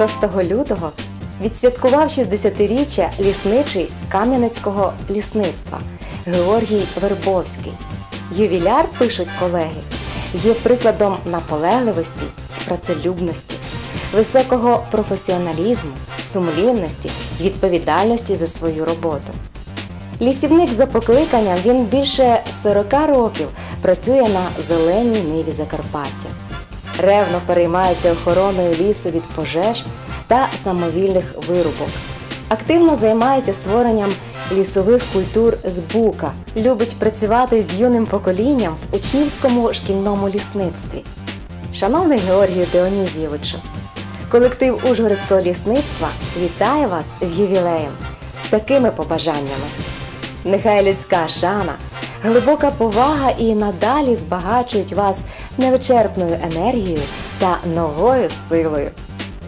6 лютого відсвяткував 60-річчя лісничий Кам'янецького лісництва Георгій Вербовський. Ювіляр, пишуть колеги, є прикладом наполегливості працелюбності, високого професіоналізму, сумлінності, відповідальності за свою роботу. Лісівник за покликанням він більше 40 років працює на зеленій ниві Закарпаття. Ревно переймається охороною лісу від пожеж та самовільних вирубок. Активно займається створенням лісових культур з бука, любить працювати з юним поколінням в учнівському шкільному лісництві. Шановний Георгію Деонізійовичу, колектив Ужгородського лісництва вітає вас з ювілеєм з такими побажаннями. Нехай людська шана, глибока повага і надалі збагачують вас невичерпною енергією та новою силою.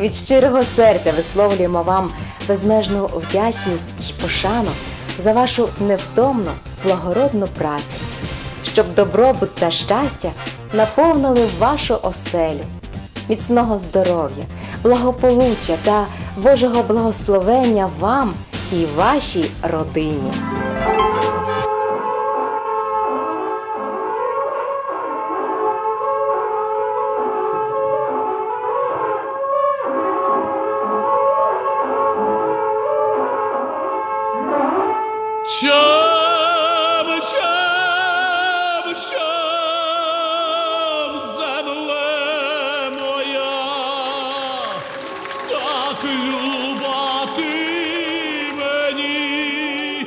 Від щирого серця висловлюємо вам безмежну вдячність і пошану за вашу невтомну, благородну працю, щоб добробут та щастя наповнили вашу оселю, міцного здоров'я, благополуччя та Божого благословення вам і вашій родині. Чом, чом, чом, земле моя, так люба ти мені,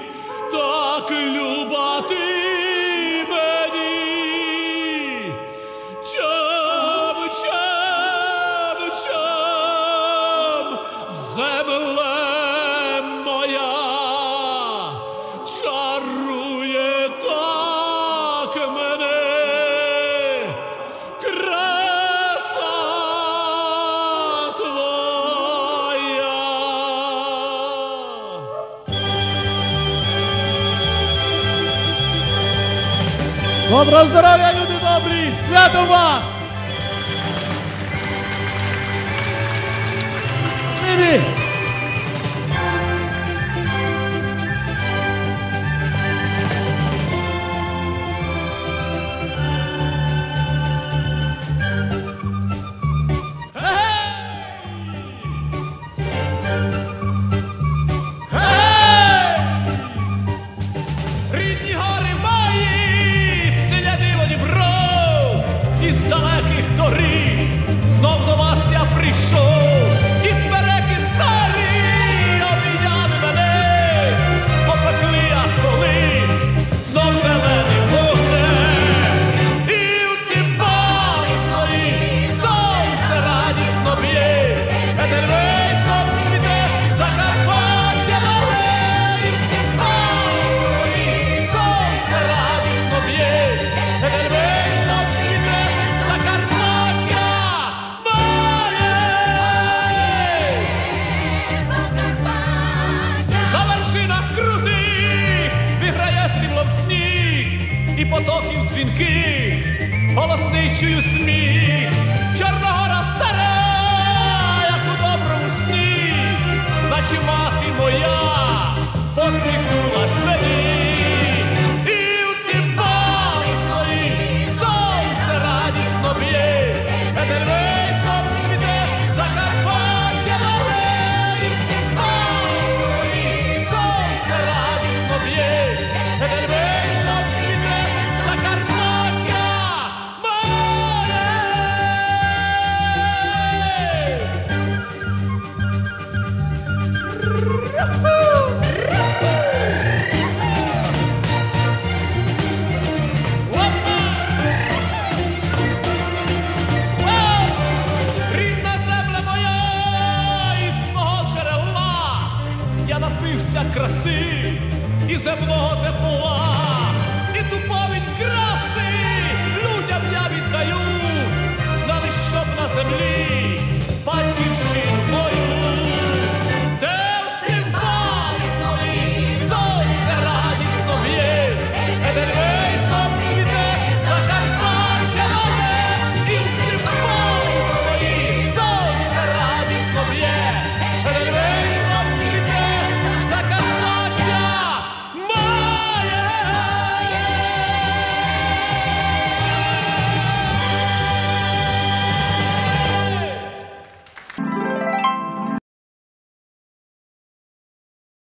так люба ти мені. Чом, чом, чом, земле Доброго здоров'я, люди добрі! Свято вас! Дзвінки, голосний чую сміх, Чорногора стара, як у доброму сні, наче мати моя краси і земного тепла.